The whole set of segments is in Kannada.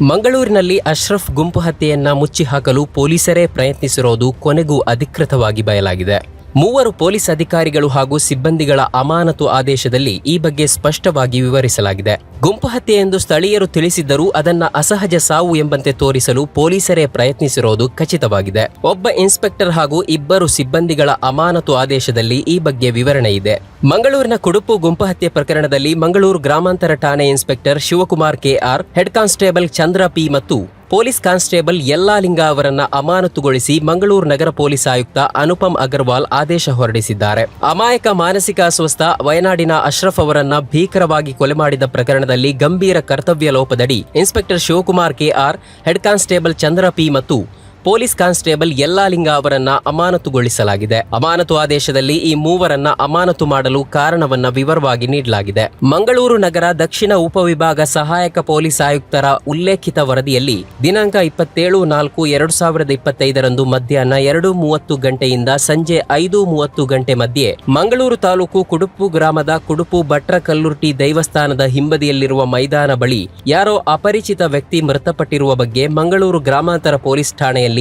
ಮಂಗಳೂರಿನಲ್ಲಿ ಅಶ್ರಫ್ ಗುಂಪು ಹತ್ಯೆಯನ್ನ ಮುಚ್ಚಿಹಾಕಲು ಪೊಲೀಸರೇ ಪ್ರಯತ್ನಿಸಿರೋದು ಕೊನೆಗೂ ಅಧಿಕೃತವಾಗಿ ಬಯಲಾಗಿದೆ. ಮೂವರು ಪೊಲೀಸ್ ಅಧಿಕಾರಿಗಳು ಹಾಗೂ ಸಿಬ್ಬಂದಿಗಳ ಅಮಾನತು ಆದೇಶದಲ್ಲಿ ಈ ಬಗ್ಗೆ ಸ್ಪಷ್ಟವಾಗಿ ವಿವರಿಸಲಾಗಿದೆ. ಗುಂಪು ಹತ್ಯೆ ಎಂದು ಸ್ಥಳೀಯರು ತಿಳಿಸಿದ್ದರೂ ಅದನ್ನ ಅಸಹಜ ಸಾವು ಎಂಬಂತೆ ತೋರಿಸಲು ಪೊಲೀಸರೇ ಪ್ರಯತ್ನಿಸಿರೋದು ಖಚಿತವಾಗಿದೆ. ಒಬ್ಬ ಇನ್ಸ್ಪೆಕ್ಟರ್ ಹಾಗೂ ಇಬ್ಬರು ಸಿಬ್ಬಂದಿಗಳ ಅಮಾನತು ಆದೇಶದಲ್ಲಿ ಈ ಬಗ್ಗೆ ವಿವರಣೆ ಇದೆ. ಮಂಗಳೂರಿನ ಕುಡುಪು ಗುಂಪು ಹತ್ಯೆ ಪ್ರಕರಣದಲ್ಲಿ ಮಂಗಳೂರು ಗ್ರಾಮಾಂತರ ಠಾಣೆ inspector Shivakumar KR head constable Chandra P ಮತ್ತು ಪೊಲೀಸ್ ಕಾನ್ಸ್ಟೇಬಲ್ ಯಲ್ಲಾಲಿಂಗ ಅವರನ್ನ ಅಮಾನತುಗೊಳಿಸಿ ಮಂಗಳೂರು ನಗರ ಪೊಲೀಸ್ ಆಯುಕ್ತ ಅನುಪಮ್ ಅಗರ್ವಾಲ್ ಆದೇಶ ಹೊರಡಿಸಿದ್ದಾರೆ. ಅಮಾಯಕ ಮಾನಸಿಕ ಅಸ್ವಸ್ಥ ವಯನಾಡಿನ ಅಶ್ರಫ್ ಅವರನ್ನ ಭೀಕರವಾಗಿ ಕೊಲೆ ಮಾಡಿದ ಪ್ರಕರಣದಲ್ಲಿ ಗಂಭೀರ ಕರ್ತವ್ಯ ಲೋಪದಡಿ inspector Shivakumar KR head constable Chandra P ಮತ್ತು ಪೊಲೀಸ್ ಕಾನ್ಸ್ಟೇಬಲ್ ಯಲ್ಲಾಲಿಂಗ ಅವರನ್ನ ಅಮಾನತುಗೊಳಿಸಲಾಗಿದೆ. ಅಮಾನತು ಆದೇಶದಲ್ಲಿ ಈ ಮೂವರನ್ನ ಅಮಾನತು ಮಾಡಲು ಕಾರಣವನ್ನ ವಿವರವಾಗಿ ನೀಡಲಾಗಿದೆ. ಮಂಗಳೂರು ನಗರ ದಕ್ಷಿಣ ಉಪವಿಭಾಗ ಸಹಾಯಕ ಪೊಲೀಸ್ ಆಯುಕ್ತರ ಉಲ್ಲೇಖಿತ ವರದಿಯಲ್ಲಿ ದಿನಾಂಕ ಇಪ್ಪತ್ತೇಳು ನಾಲ್ಕು ಎರಡು ಸಾವಿರದ ಇಪ್ಪತ್ತೈದರಂದು ಮಧ್ಯಾಹ್ನ ಎರಡು ಮೂವತ್ತು ಗಂಟೆಯಿಂದ ಸಂಜೆ ಐದು ಮೂವತ್ತು ಗಂಟೆ ಮಧ್ಯೆ ಮಂಗಳೂರು ತಾಲೂಕು ಕುಡುಪು ಗ್ರಾಮದ ಕುಡುಪು ಭಟ್ರ ಕಲ್ಲುರ್ಟಿ ದೈವಸ್ಥಾನದ ಹಿಂಬದಿಯಲ್ಲಿರುವ ಮೈದಾನ ಬಳಿ ಯಾರೋ ಅಪರಿಚಿತ ವ್ಯಕ್ತಿ ಮೃತಪಟ್ಟಿರುವ ಬಗ್ಗೆ ಮಂಗಳೂರು ಗ್ರಾಮಾಂತರ ಪೊಲೀಸ್ ಠಾಣೆಯಲ್ಲಿ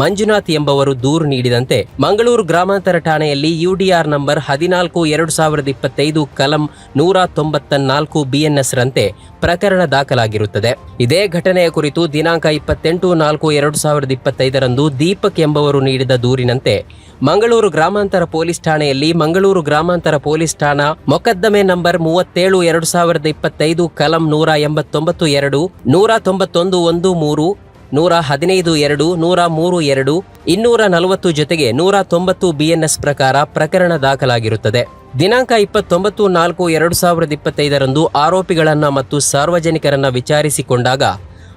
ಮಂಜುನಾಥ್ ಎಂಬವರು ದೂರು ನೀಡಿದಂತೆ ಮಂಗಳೂರು ಗ್ರಾಮಾಂತರ ಠಾಣೆಯಲ್ಲಿ ಯುಡಿಆರ್ ನಂಬರ್ ಹದಿನಾಲ್ಕು, ಎರಡು ಸಾವಿರದ ಇಪ್ಪತ್ತೈದು, ಕಲಂ ನೂರ ತೊಂಬತ್ತ ನಾಲ್ಕು ಬಿಎನ್ಎಸ್ ರಂತೆ ಪ್ರಕರಣ ದಾಖಲಾಗಿರುತ್ತದೆ. ಇದೇ ಘಟನೆಯ ಕುರಿತು ದಿನಾಂಕ ಇಪ್ಪತ್ತೆಂಟು, ನಾಲ್ಕು, ಎರಡು ಸಾವಿರದ ಇಪ್ಪತ್ತೈದರಂದು ದೀಪಕ್ ಎಂಬವರು ನೀಡಿದ ದೂರಿನಂತೆ ಮಂಗಳೂರು ಗ್ರಾಮಾಂತರ ಪೊಲೀಸ್ ಠಾಣೆಯಲ್ಲಿ ಮಂಗಳೂರು ಗ್ರಾಮಾಂತರ ಪೊಲೀಸ್ ಠಾಣಾ ಮೊಕದ್ದಮೆ ನಂಬರ್ ಮೂವತ್ತೇಳು, ಎರಡು ಸಾವಿರದ ಇಪ್ಪತ್ತೈದು, ಕಲಂ ನೂರ ಎಂಬತ್ತೊಂಬತ್ತು, ಎರಡು, ನೂರ ತೊಂಬತ್ತೊಂದು, ಒಂದು, ಮೂರು ನೂರ ಹದಿನೈದು ಎರಡು, ನೂರ ಮೂರು ಎರಡು, ಇನ್ನೂರ ನಲವತ್ತು ಜೊತೆಗೆ ನೂರ ತೊಂಬತ್ತು ಬಿಎನ್ಎಸ್ ಪ್ರಕಾರ ಪ್ರಕರಣ ದಾಖಲಾಗಿರುತ್ತದೆ. ದಿನಾಂಕ ಇಪ್ಪತ್ತೊಂಬತ್ತು ನಾಲ್ಕು ಎರಡು ಸಾವಿರದ ಇಪ್ಪತ್ತೈದರಂದು ಆರೋಪಿಗಳನ್ನ ಮತ್ತು ಸಾರ್ವಜನಿಕರನ್ನ ವಿಚಾರಿಸಿಕೊಂಡಾಗ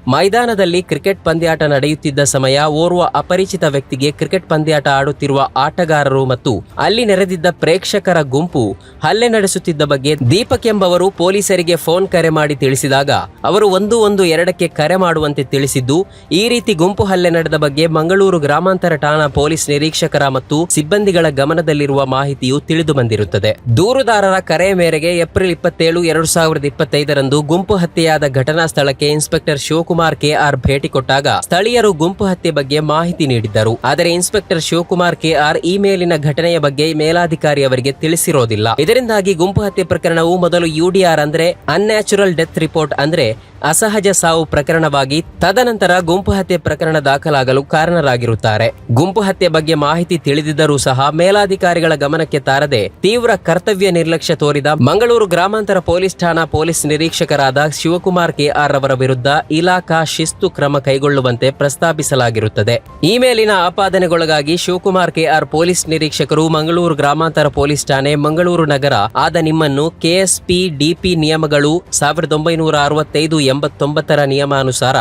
ಮೈದಾನದಲ್ಲಿ ಕ್ರಿಕೆಟ್ ಪಂದ್ಯಾಟ ನಡೆಯುತ್ತಿದ್ದ ಸಮಯ ಓರ್ವ ಅಪರಿಚಿತ ವ್ಯಕ್ತಿಗೆ ಕ್ರಿಕೆಟ್ ಪಂದ್ಯಾಟ ಆಡುತ್ತಿರುವ ಆಟಗಾರರು ಮತ್ತು ಅಲ್ಲಿ ನೆರೆದಿದ್ದ ಪ್ರೇಕ್ಷಕರ ಗುಂಪು ಹಲ್ಲೆ ನಡೆಸುತ್ತಿದ್ದ ಬಗ್ಗೆ ದೀಪಕ್ ಎಂಬವರು ಪೊಲೀಸರಿಗೆ ಫೋನ್ ಕರೆ ಮಾಡಿ ತಿಳಿಸಿದಾಗ ಅವರು ಒಂದು ಒಂದು ಎರಡಕ್ಕೆ ಕರೆ ಮಾಡುವಂತೆ ತಿಳಿಸಿದ್ದು, ಈ ರೀತಿ ಗುಂಪು ಹಲ್ಲೆ ನಡೆದ ಬಗ್ಗೆ ಮಂಗಳೂರು ಗ್ರಾಮಾಂತರ ಠಾಣಾ ಪೊಲೀಸ್ ನಿರೀಕ್ಷಕರ ಮತ್ತು ಸಿಬ್ಬಂದಿಗಳ ಗಮನದಲ್ಲಿರುವ ಮಾಹಿತಿಯು ತಿಳಿದು ಬಂದಿರುತ್ತದೆ. ದೂರುದಾರರ ಕರೆ ಮೇರೆಗೆ ಏಪ್ರಿಲ್ ಇಪ್ಪತ್ತೇಳು, ಎರಡು ಸಾವಿರದ ಇಪ್ಪತ್ತೈದರಂದು ಗುಂಪು ಹತ್ಯೆಯಾದ ಘಟನಾ ಸ್ಥಳಕ್ಕೆ ಇನ್ಸ್ಪೆಕ್ಟರ್ ಶಿವಕುಮಾರ್ ಕೆಆರ್ ಭೇಟಿ ಕೊಟ್ಟಾಗ ಸ್ಥಳೀಯರು ಗುಂಪು ಹತ್ಯೆ ಬಗ್ಗೆ ಮಾಹಿತಿ ನೀಡಿದ್ದರು. ಆದರೆ ಇನ್ಸ್ಪೆಕ್ಟರ್ ಶಿವಕುಮಾರ್ ಕೆಆರ್ ಈ ಮೇಲಿನ ಘಟನೆಯ ಬಗ್ಗೆ ಮೇಲಾಧಿಕಾರಿ ಅವರಿಗೆ ತಿಳಿಸಿರೋದಿಲ್ಲ. ಇದರಿಂದಾಗಿ ಗುಂಪು ಹತ್ಯೆ ಪ್ರಕರಣವು ಮೊದಲು ಯುಡಿಆರ್ ಅಂದ್ರೆ ಅನ್ಯಾಚುರಲ್ ಡೆತ್ ರಿಪೋರ್ಟ್ ಅಂದ್ರೆ ಅಸಹಜ ಸಾವು ಪ್ರಕರಣವಾಗಿ ತದನಂತರ ಗುಂಪು ಹತ್ಯೆ ಪ್ರಕರಣ ದಾಖಲಾಗಲು ಕಾರಣರಾಗಿರುತ್ತಾರೆ. ಗುಂಪು ಹತ್ಯೆ ಬಗ್ಗೆ ಮಾಹಿತಿ ತಿಳಿದಿದ್ದರೂ ಸಹ ಮೇಲಾಧಿಕಾರಿಗಳ ಗಮನಕ್ಕೆ ತಾರದೆ ತೀವ್ರ ಕರ್ತವ್ಯ ನಿರ್ಲಕ್ಷ್ಯ ತೋರಿದ ಮಂಗಳೂರು ಗ್ರಾಮಾಂತರ ಪೊಲೀಸ್ ಠಾಣಾ ಪೊಲೀಸ್ ನಿರೀಕ್ಷಕರಾದ ಶಿವಕುಮಾರ್ ಕೆಆರ್ ಅವರ ವಿರುದ್ಧ ಇಲಾಖಾ ಶಿಸ್ತು ಕ್ರಮ ಕೈಗೊಳ್ಳುವಂತೆ ಪ್ರಸ್ತಾಪಿಸಲಾಗಿರುತ್ತದೆ. ಈ ಮೇಲಿನ ಆಪಾದನೆಗೊಳಗಾಗಿ ಶಿವಕುಮಾರ್ ಕೆಆರ್ ಪೊಲೀಸ್ ನಿರೀಕ್ಷಕರು ಮಂಗಳೂರು ಗ್ರಾಮಾಂತರ ಪೊಲೀಸ್ ಠಾಣೆ, ಮಂಗಳೂರು ನಗರ ಆದ ನಿಮ್ಮನ್ನು ಕೆಎಸ್ಪಿ, ಡಿಪಿ ನಿಯಮಗಳು ಸಾವಿರದ ಒಂಬೈನೂರ ಅರವತ್ತೈದು ಎಂಬತ್ತೊಂಬತ್ತರ ನಿಯಮಾನುಸಾರ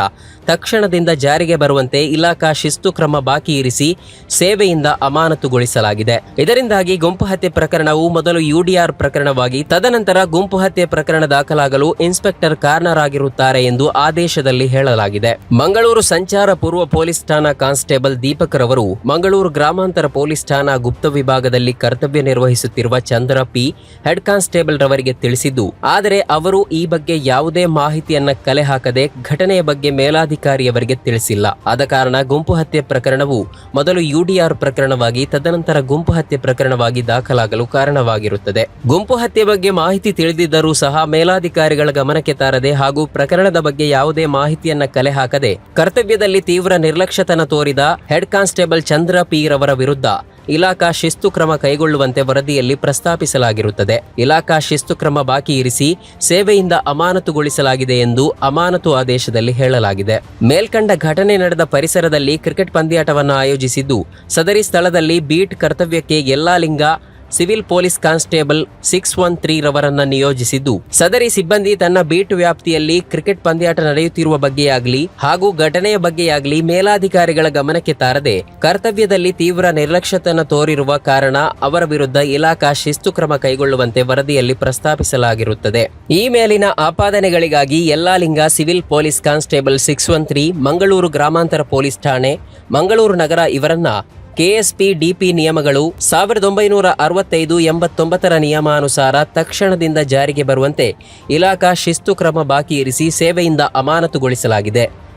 ತಕ್ಷಣದಿಂದ ಜಾರಿಗೆ ಬರುವಂತೆ ಇಲಾಖಾ ಶಿಸ್ತು ಕ್ರಮ ಬಾಕಿ ಇರಿಸಿ ಸೇವೆಯಿಂದ ಅಮಾನತುಗೊಳಿಸಲಾಗಿದೆ. ಇದರಿಂದಾಗಿ ಗುಂಪು ಹತ್ಯೆ ಪ್ರಕರಣವು ಮೊದಲು ಯುಡಿಆರ್ ಪ್ರಕರಣವಾಗಿ, ತದನಂತರ ಗುಂಪು ಹತ್ಯೆ ಪ್ರಕರಣ ದಾಖಲಾಗಲು ಇನ್ಸ್ಪೆಕ್ಟರ್ ಕಾರಣರಾಗಿರುತ್ತಾರೆ ಎಂದು ಆದೇಶದಲ್ಲಿ ಹೇಳಲಾಗಿದೆ. ಮಂಗಳೂರು ಸಂಚಾರ ಪೂರ್ವ ಪೊಲೀಸ್ ಠಾಣಾ ಕಾನ್ಸ್ಟೇಬಲ್ ದೀಪಕ್ ರವರು ಮಂಗಳೂರು ಗ್ರಾಮಾಂತರ ಪೊಲೀಸ್ ಠಾಣಾ ಗುಪ್ತ ವಿಭಾಗದಲ್ಲಿ ಕರ್ತವ್ಯ ನಿರ್ವಹಿಸುತ್ತಿರುವ ಚಂದ್ರ ಪಿ ಹೆಡ್ ಕಾನ್ಸ್ಟೇಬಲ್ ರವರಿಗೆ ತಿಳಿಸಿದ್ದು, ಆದರೆ ಅವರು ಈ ಬಗ್ಗೆ ಯಾವುದೇ ಮಾಹಿತಿಯನ್ನ ಕಲೆ ಹಾಕದೆ ಘಟನೆಯ ಬಗ್ಗೆ ಮೇಲಾಧಿಕಾರಿಯವರಿಗೆ ತಿಳಿಸಿಲ್ಲ. ಆದ ಕಾರಣ ಗುಂಪು ಹತ್ಯೆ ಪ್ರಕರಣವು ಮೊದಲು ಯುಡಿಆರ್ ಪ್ರಕರಣವಾಗಿ ತದನಂತರ ಗುಂಪು ಹತ್ಯೆ ಪ್ರಕರಣವಾಗಿ ದಾಖಲಾಗಲು ಕಾರಣವಾಗಿರುತ್ತದೆ. ಗುಂಪು ಹತ್ಯೆ ಬಗ್ಗೆ ಮಾಹಿತಿ ತಿಳಿದಿದ್ದರೂ ಸಹ ಮೇಲಾಧಿಕಾರಿಗಳ ಗಮನಕ್ಕೆ ತಾರದೆ ಹಾಗೂ ಪ್ರಕರಣದ ಬಗ್ಗೆ ಯಾವುದೇ ಮಾಹಿತಿಯನ್ನ ಕಲೆ ಹಾಕದೆ ಕರ್ತವ್ಯದಲ್ಲಿ ತೀವ್ರ ನಿರ್ಲಕ್ಷ್ಯತನ ತೋರಿದ ಹೆಡ್ ಕಾನ್ಸ್ಟೇಬಲ್ ಚಂದ್ರ ಪಿ ರವರ ವಿರುದ್ಧ ಇಲಾಖಾ ಶಿಸ್ತು ಕ್ರಮ ಕೈಗೊಳ್ಳುವಂತೆ ವರದಿಯಲ್ಲಿ ಪ್ರಸ್ತಾಪಿಸಲಾಗಿರುತ್ತದೆ. ಇಲಾಖಾ ಶಿಸ್ತು ಕ್ರಮ ಬಾಕಿ ಇರಿಸಿ ಸೇವೆಯಿಂದ ಅಮಾನತುಗೊಳಿಸಲಾಗಿದೆ ಎಂದು ಅಮಾನತು ಆದೇಶದಲ್ಲಿ ಹೇಳಲಾಗಿದೆ. ಮೇಲ್ಕಂಡ ಘಟನೆ ನಡೆದ ಪರಿಸರದಲ್ಲಿ ಕ್ರಿಕೆಟ್ ಪಂದ್ಯಾಟವನ್ನು ಆಯೋಜಿಸಿದ್ದು, ಸದರಿ ಸ್ಥಳದಲ್ಲಿ ಬೀಟ್ ಕರ್ತವ್ಯಕ್ಕೆ Yallalinga civil police constable six one three ರವರನ್ನ ನಿಯೋಜಿಸಿದ್ದು. ಸದರಿ ಸಿಬ್ಬಂದಿ ತನ್ನ ಬೀಟ್ ವ್ಯಾಪ್ತಿಯಲ್ಲಿ ಕ್ರಿಕೆಟ್ ಪಂದ್ಯಾಟ ನಡೆಯುತ್ತಿರುವ ಬಗ್ಗೆಯಾಗಲಿ ಹಾಗೂ ಘಟನೆಯ ಬಗ್ಗೆಯಾಗಲಿ ಮೇಲಾಧಿಕಾರಿಗಳ ಗಮನಕ್ಕೆ ತಾರದೆ, ಕರ್ತವ್ಯದಲ್ಲಿ ತೀವ್ರ ನಿರ್ಲಕ್ಷ್ಯತನ ತೋರಿರುವ ಕಾರಣ ಅವರ ವಿರುದ್ಧ ಇಲಾಖಾ ಶಿಸ್ತು ಕ್ರಮ ಕೈಗೊಳ್ಳುವಂತೆ ವರದಿಯಲ್ಲಿ ಪ್ರಸ್ತಾಪಿಸಲಾಗಿರುತ್ತದೆ. ಈ ಮೇಲಿನ ಆಪಾದನೆಗಳಿಗಾಗಿ Yallalinga civil police constable six one three, Mangaluru ಗ್ರಾಮಾಂತರ ಪೊಲೀಸ್ ಠಾಣೆ, ಮಂಗಳೂರು ನಗರ ಇವರನ್ನ ಕೆಎಸ್ಪಿ ಡಿಪಿ ನಿಯಮಗಳು ಸಾವಿರದ ಒಂಬೈನೂರ ಅರವತ್ತೈದು ಎಂಬತ್ತೊಂಬತ್ತರ ನಿಯಮಾನುಸಾರ ತಕ್ಷಣದಿಂದ ಜಾರಿಗೆ ಬರುವಂತೆ ಇಲಾಖಾ ಶಿಸ್ತು ಕ್ರಮ ಬಾಕಿ ಇರಿಸಿ ಸೇವೆಯಿಂದ ಅಮಾನತುಗೊಳಿಸಲಾಗಿದೆ.